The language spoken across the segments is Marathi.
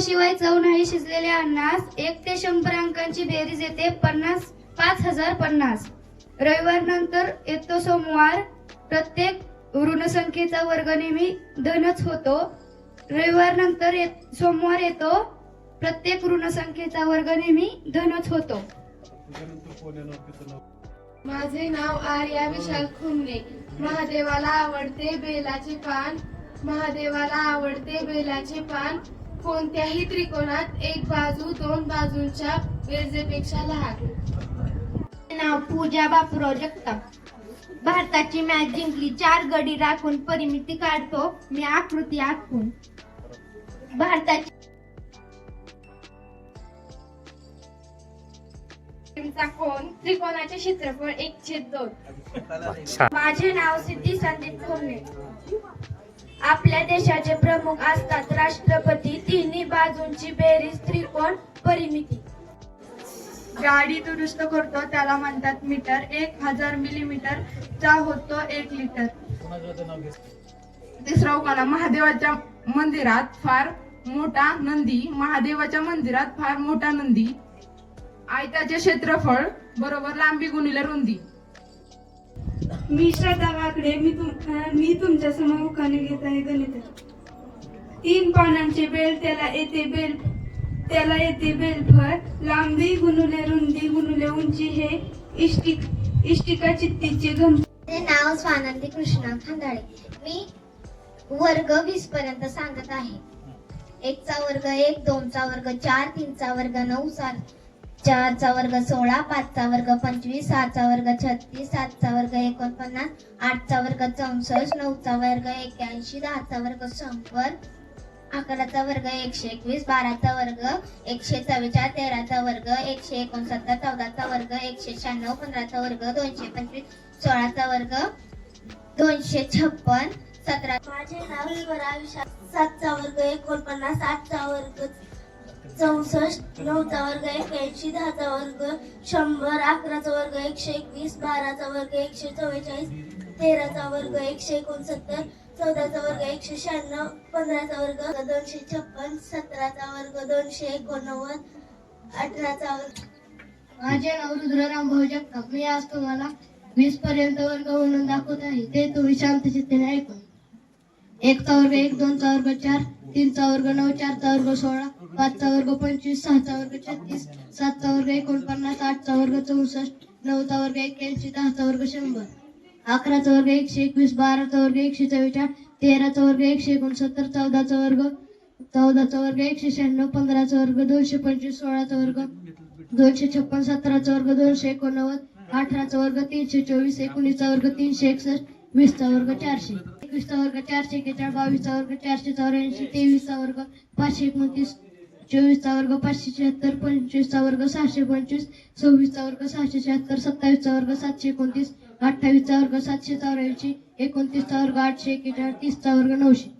शिवाय चव नाही शिजलेल्या अन्नास एक ते शंभर अंकांची बेरीज येते पन्नास पाच हजार पन्नास. रविवार नंतर येतो सोमवार प्रत्येक ऋणसंख्येचा वर्ग नेहमी धनच होतो. रविवार नंतर ये, सोमवार येतो प्रत्येक ऋणसंख्येचा वर्ग नेहमी धनच होतो. माझे नाव आर्या विशाल खुमने महादेवाला आवडते बेलाचे पान. महादेवाला आवडते बेलाचे पान. कोणत्याही त्रिकोणात एक बाजू दोन बाजूंच्या बेरजेपेक्षा लहान. नाव पूजा बापूराव जगताप. भारताची मॅच जिंकली चार गडी राखून परिमिती काढतो मी आकृती आखून. भारताची कोण? त्रिकोणाचे क्षेत्रफळ एक छेद दोन. माझे नाव सिद्धी संदीप खोमणे आपल्या देशाचे प्रमुख असतात राष्ट्रपती. तिन्ही बाजूंची बेरीज त्रिकोण परिमिती. गाडी दुरुस्त करतो त्याला म्हणतात मीटर. एक हजार मिलीमीटर चा होतो एक लिटर तिसरा उकाला महादेवाच्या मंदिरात फार मोठा नंदी. महादेवाच्या मंदिरात फार मोठा नंदी. आयताचे क्षेत्रफळ बरोबर लांबी गुणिले रुंदी. मी श्रद्धा वाकडे मी तुम मी तुमच्यासमोर घेत आहे गणित. तीन पानांचे बेल त्याला येते बेल त्याला येते बेलफळ लांबी गुणुले रुंदी गुणुले उंची हे इष्टिक इष्टिका चित्तीचे गंभ नाव स्वानंदी कृष्णा खांदाळे मी वर्ग वीस पर्यंत सांगत आहे. एकचा वर्ग एक दोनचा वर्ग चार तीनचा वर्ग नऊ सात चारचा वर्ग सोळा पाचचा वर्ग पंचवीस सहाचा वर्ग छत्तीस सातचा वर्ग एकोणपन्नास आठचा वर्ग चौसष्ट नऊचा वर्ग एक्याऐंशी दहाचा वर्ग शंभर अकराचा वर्ग एकशे एकवीस बाराचा वर्ग एकशे चव्वेचाळीस तेराचा वर्ग एकशे एकोणसत्तर चौदाचा वर्ग एकशे शहाण्णव पंधराचा वर्ग दोनशे पंचवीस सोळाचा वर्ग दोनशे छप्पन सतरा माझे नाव स्वरा विशाल सातचा वर्ग एकोणपन्नास आठचा वर्ग चौसष्ट नऊचा वर्ग एक्याऐंशी दहाचा वर्ग शंभर अकराचा वर्ग एकशे एकवीस बाराचा वर्ग एकशे चव्वेचाळीस तेराचा वर्ग एकशे एकोणसत्तर चौदाचा वर्ग एकशे शहाण्णव पंधराचा वर्ग दोनशे छप्पन सतराचा वर्ग दोनशे एकोणनव्वद अठराचा वर्ग माझे नाव रुद्रराम भाऊ जगताप. मी आज तुम्हाला वीस पर्यंत वर्ग म्हणून दाखवत आहे. ते तुम्ही शांत चित्तेने ऐकून एकचा वर्ग एक दोनचा वर्ग चार तीनचा वर्ग नऊ चारचा वर्ग सोळा पाचचा वर्ग पंचवीस सहाचा वर्ग छत्तीस सातचा वर्ग एकोणपन्नास आठचा वर्ग चौसष्ट नऊचा वर्ग एक्क्याऐंशी दहाचा वर्ग शंभर अकराचा वर्ग एकशे एकवीस बाराचा वर्ग एकशे चव्वेचाळीस तेराचा वर्ग एकशे एकोणसत्तर चौदाचा वर्ग चौदाचा वर्ग एकशे शहाण्णव पंधराचा वर्ग दोनशे पंचवीस सोळाचा वर्ग दोनशे छप्पन सतराचा वर्ग दोनशे एकोणनव्वद अठराचा वर्ग तीनशे चोवीस एकोणीसचा वर्ग तीनशे एकसष्ट वीसचा वर्ग चारशे. एकवीसचा वर्ग चारशे एक्केचाळीस बावीसचा वर्ग चारशे चौऱ्याऐंशी तेवीसचा वर्ग पाचशे एकोणतीस चोवीसचा वर्ग पाचशे शहात्तर पंचवीसचा वर्ग सहाशे पंचवीस सव्वीसचा वर्ग सहाशे शहात्तर सत्तावीसचा वर्ग सातशे एकोणतीस अठ्ठावीसचा वर्ग सातशे चौऱ्याऐंशी एकोणतीसचा वर्ग आठशे एक्केचाळीस तीसचा वर्ग नऊशे.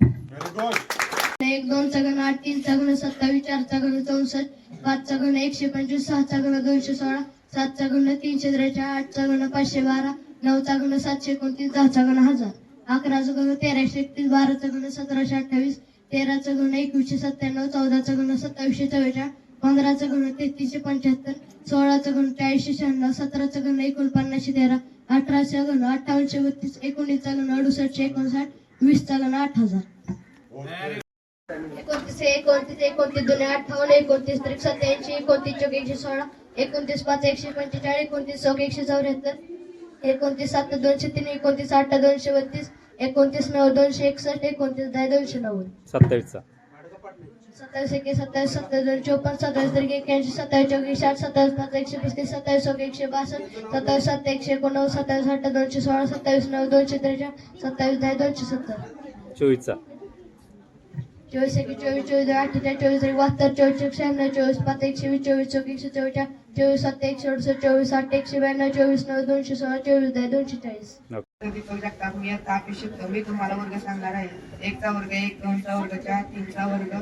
एक दोनचा गण आठ तीनचा गण सत्तावीस चारचा गण चौसष्ट पाचचा गण एकशे पंचवीस सहाचा गण दोनशे सोळा सातचा गण तीनशे त्रेचाळीस आठचा गण पाचशे बारा नऊचा गुण सातशे एकोणतीस दहाचा गण हजार. अकराचा गण तेराशे एकतीस बाराचा गुण सतराशे अठ्ठावीस तेराचा गण एकवीसशे सत्त्याण्णव चौदाचा गण सत्तावीसशे चव्वेचाळीस पंधराचा गण तेहतीसशे पंच्याहत्तर सोळाचा गुण चाळीसशे शहाण्णव सतराचा गण एकोणपन्नासशे तेरा अठराशे गण अठ्ठावन्नशे बत्तीस एकोणीसचा गण अडुसष्टशे एकोणसाठ वीसचा गण आठ हजार. एकोणतीस एकोणतीस एकोणतीस दोन अठ्ठावन्न एकोणतीस त्रिक सत्याऐंशी एकोणतीस चौक एकशे सोळा एकोणतीस पाच एकशे पंचेचाळीस एकोणतीस चौक एकशे चौऱ्याहत्तर एकोणतीस सात दोनशे तीन एकोणतीस आठ दोनशे बत्तीस एकोणतीस नऊ दोनशे एकसष्ट एकोणतीस दहा दोनशे नव्वद. सत्तावीसचा. सत्तावीस एके सत्तावीस सत्तावीस दोन चौपन्न सत्तावीस त्रिक एक्याऐंशी सत्तावीस चौक एकशे आठ सत्तावीस पाच एकशे पस्तीस सत्तावीस चौक एकशे बासष्ट सत्तावीस सात एकशे एकोणनव्वद सत्तावीस आठ दोनशे सोळा सत्तावीस नऊ दोनशे त्रेचाळीस सत्तावीस दहा दोनशे सत्तर. चोवीसचा. चोवीस एके चोवीस चोवीस अठ्ठेचाळीस चोवीस एक बहात्तर चोवीस एक शहाण्णव चोवीस पाच एकशे वीस चोवीस चौक एकशे चव्वेचाळीस चोवीस सात एकशे अडुसष्ट चोवीस आठ एकशे ब्याण्णव चोवीस नऊ दोनशे सोळा चोवीस दहा दोनशे चाळीस. करू शकता मी आता अपेक्षित मी तुम्हाला वर्ग सांगणार आहे. एकचा वर्ग एक दोनचा वर्ग चार तीनचा वर्ग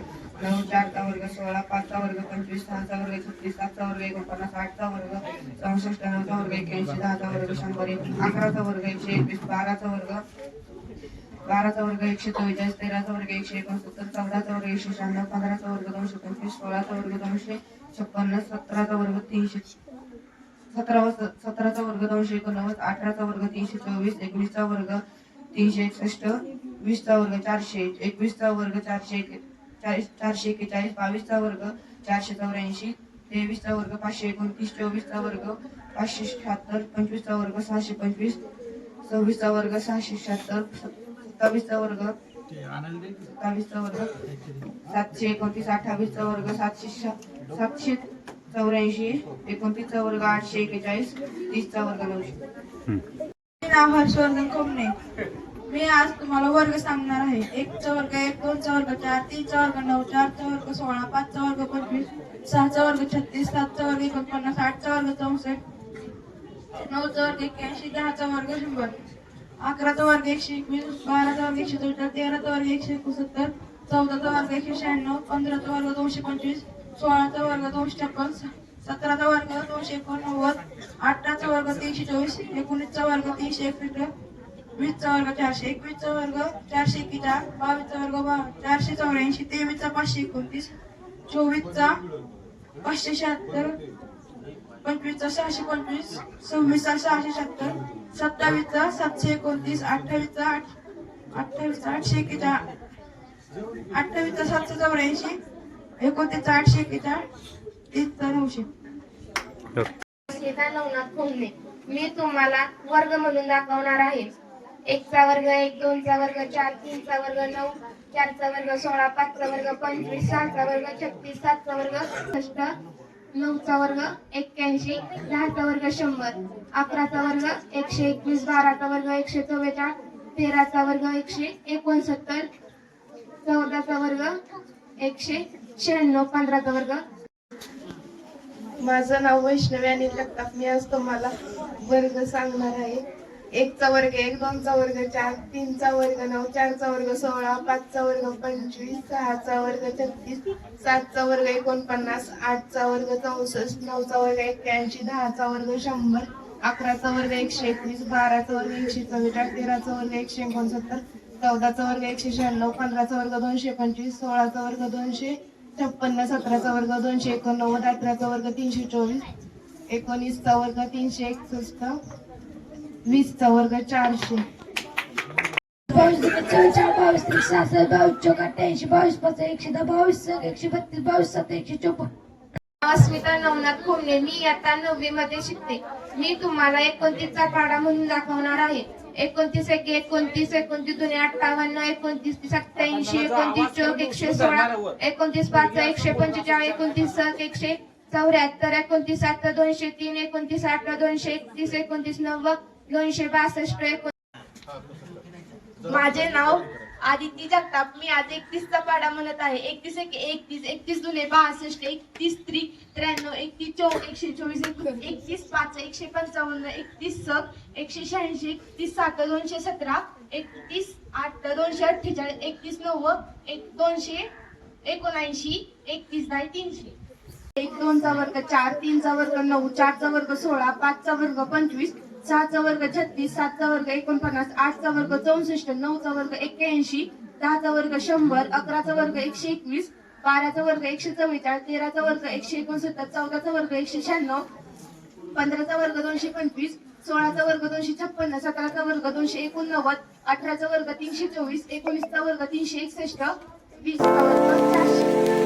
नऊ चारचा वर्ग सोळा पाचचा वर्ग पंचवीस सहाचा वर्ग छत्तीस सातचा वर्ग एकोणपन्नास आठचा वर्ग चौसष्ट नऊचा वर्ग एक्याऐंशी दहाचा वर्ग शंभर एक अकराचा वर्ग एकशे एकवीस बाराचा वर्ग बाराचा वर्ग एकशे चव्वेचाळीस तेराचा वर्ग एकशे एकोणसत्तर चौदाचा वर्ग एकशे शहाण्णव पंधराचा वर्ग दोनशे पंचवीस सोळाचा वर्ग दोनशे छप्पन्न सतराचा वर्ग तीनशे सतरा सतराचा वर्ग दोनशे एकोणनव्वद अठराचा वर्ग तीनशे चोवीस एकवीसचा वर्ग तीनशे एकसष्ट वीसचा वर्ग चारशे एकवीसचा वर्ग चारशे एक चाळीस चारशे एक्केचाळीस बावीसचा वर्ग चारशे चौऱ्याऐंशी तेवीसचा वर्ग पाचशे एकोणतीस चोवीसचा वर्ग पाचशे शहात्तर पंचवीसचा वर्ग सहाशे पंचवीस सव्वीसचा वर्ग सहाशे शहात्तर सत्तावीसचा वर्ग. सत्तावीसचा वर्ग. सातशे एकोणतीस अठ्ठावीसचा वर्ग. सातशे सातशे चौऱ्याऐंशी एकोणतीसचा वर्ग आठशे एक्केचाळीस तीसचा वर्ग नऊशे. नाव हर्षवर्धन कोमणे मी आज तुम्हाला वर्ग सांगणार आहे. एकचा वर्ग एक दोनचा वर्ग चार तीनचा वर्ग नऊ चारचा वर्ग सोळा पाचचा वर्ग पंचवीस सहाचा वर्ग छत्तीस सातचा वर्ग एकोणपन्नास आठचा वर्ग चौसष्ट नऊचा वर्ग एक्क्याऐंशी दहाचा वर्ग शंभर. अकराचा वर्ग एकशे एकवीस बाराचा वर्ग एकशे चौदा तेराचा वर्ग एकशे एकोणसत्तर चौदाचा वर्ग एकशे शहाण्णव पंधराचा वर्ग दोनशे पंचवीस सोळाचा वर्ग दोनशे छप्पन सतराचा वर्ग दोनशे एकोणनव्वद अठराचा वर्ग तीनशे चोवीस एकोणीसचा वर्ग तीनशे एकसष्ट वीसचा वर्ग चारशे एकवीसचा वर्ग चारशे एकेचाळ बावीसचा वर्ग चारशे चौऱ्याऐंशी तेवीसचा पाचशे एकोणतीस चोवीसचा पाचशे शहात्तर पंचवीसचा सहाशे पंचवीस सव्वीसचा सहाशे शहात्तर सत्तावीसचा सातशे एकोणतीस अठ्ठावीसचा आठ अठ्ठावीसचा आठशे एक्केचाळ अठ्ठावीसचा सातशे चौऱ्याऐंशी एकोणतीसचा आठशे एक्केचाळ तीसचा नऊशे. नवनाथ मी तुम्हाला वर्ग म्हणून दाखवणार आहे. एकचा वर्ग एक दोनचा वर्ग चार तीनचा वर्ग नऊ चारचा वर्ग सोळा पाचचा वर्ग पंचवीस सहाचा वर्ग छत्तीस सातचा वर्ग अष्ट नऊचा वर्ग एक्क्याऐंशी दहाचा वर्ग शंभर अकराचा वर्ग एकशे एकवीस बाराचा वर्ग एकशे चव्वेचाळीस तेराचा वर्ग एकशे एकोणसत्तर चौदाचा वर्ग एकशे शहाण्णव पंधराचा वर्ग माझं नाव वैष्णवी आणि जगताप. मी आज तुम्हाला वर्ग सांगणार आहे. एकचा वर्ग एक दोनचा वर्ग चार तीनचा वर्ग नऊ चारचा वर्ग सोळा पाचचा वर्ग पंचवीस सहाचा वर्ग छत्तीस सातचा वर्ग एकोणपन्नास आठचा वर्ग चौसष्ट नऊचा वर्ग एक्क्याऐंशी दहाचा वर्ग शंभर अकराचा वर्ग एकशे एकवीस बाराचा वर्ग एकशे चव्वेचाळीस तेराचा वर्ग एकशे एकोणसत्तर चौदाचा वर्ग एकशे शहाण्णव पंधराचा वर्ग दोनशे पंचवीस सोळाचा वर्ग दोनशे छप्पन्न सतराचा वर्ग दोनशे एकोणनव्वद अठराचा वर्ग तीनशे चोवीस एकोणीसचा वर्ग तीनशे एकसष्ट वीसचा वर्ग चारशे. बावीस चव्वेचाळीस बावीस त्रिक सहासष्ट बावीस चौक अठ्ठ्याऐंशी बावीस पाच एकशे दहा बावीस एकशे बत्तीस बावीस सात एकशे चौपन्न. अस्मिता नवनाथ खोमणे मी आता नववी मध्ये शिकते. मी तुम्हाला एकोणतीसचा पाडा म्हणून दाखवणार आहे. एकोणतीस एक एकोणतीस एकोणतीस दोन्ही अठ्ठावन्न एकोणतीस सत्याऐंशी एकोणतीस चौक एकशे सोळा एकोणतीस पाच एकशे पंचेचाळीस एकोणतीस सात एकशे चौऱ्याहत्तर एकोणतीस सात दोनशे तीन एकोणतीस आठ दोनशे एकतीस एकोणतीस नव्वद दोनशे बासष्ट एकोण माझे नाव आदिती जगताप. मी आज एकतीसचा पाडा म्हणत आहे. एकतीस एक एकतीस एकतीस दुने बासष्ट एकतीस त्री त्र्याण्णव एकतीस चौ एकशे चोवीस एकतीस पाच एकशे पंचावन्न एकतीस सक एकशे शहाऐंशी एकतीस सात दोनशे सतरा एकतीस आठ दोनशे अठ्ठेचाळीस एकतीस नव्वद एक दोनशे एकोणऐंशी एकतीस दहा तीनशे. एक दोनचा वर्ग चार तीनचा वर्ग नऊ चारचा वर्ग सोळा पाचचा वर्ग पंचवीस सहाचा वर्ग छत्तीस सातचा वर्ग एकोणपन्नास आठचा वर्ग चौसष्ट नऊचा वर्ग एक्क्याऐंशी दहाचा वर्ग शंभर अकराचा वर्ग एकशे एकवीस बाराचा वर्ग एकशे चव्वेचाळीस तेराचा वर्ग एकशे एकोणसत्तर चौदाचा वर्ग एकशे शहाण्णव पंधराचा वर्ग दोनशे पंचवीस सोळाचा वर्ग दोनशे छप्पन्न सतराचा वर्ग दोनशे एकोणनव्वद अठराचा वर्ग तीनशे चोवीस एकोणीसचा वर्ग तीनशे एकसष्ट वीसचा वर्ग चारशे.